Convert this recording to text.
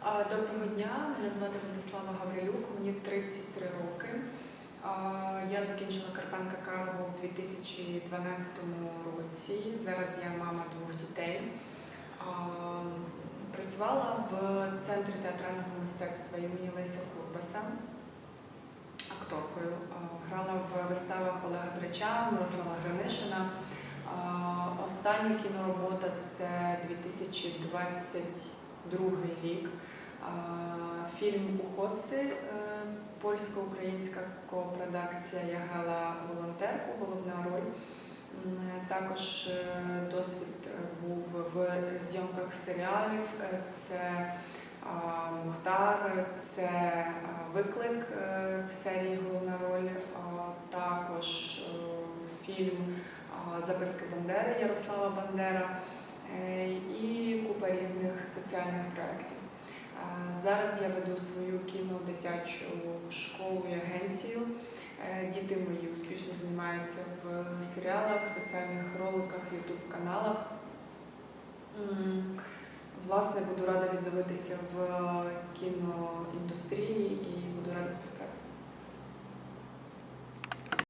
Доброго дня, мене звати Владислава Гаврилюк, мені 33 роки. Я закінчила Карпенка Карого в 2012 році. Зараз я мама двох дітей. Працювала в центрі театрального мистецтва імені Леся Курбаса акторкою. Грала в виставах Олега Драча, Мирослава Гринишина. Остання кіноробота це 2022 рік. Фільм Уходці, е, польсько-українська копродакція. Я грала волонтерку, головна роль. Також е, досвід е, був в зйомках серіалів. Це Мухтар, це виклик в серії головна роль. Також фільм Записки Бандери Ярослава Бандера і Зараз я веду свою кінодитячу школу і агенцію. Е, Діти мої успішно займаються в серіалах, соціальних роликах, ютуб-каналах. Власне, буду рада відновитися в кіноіндустрії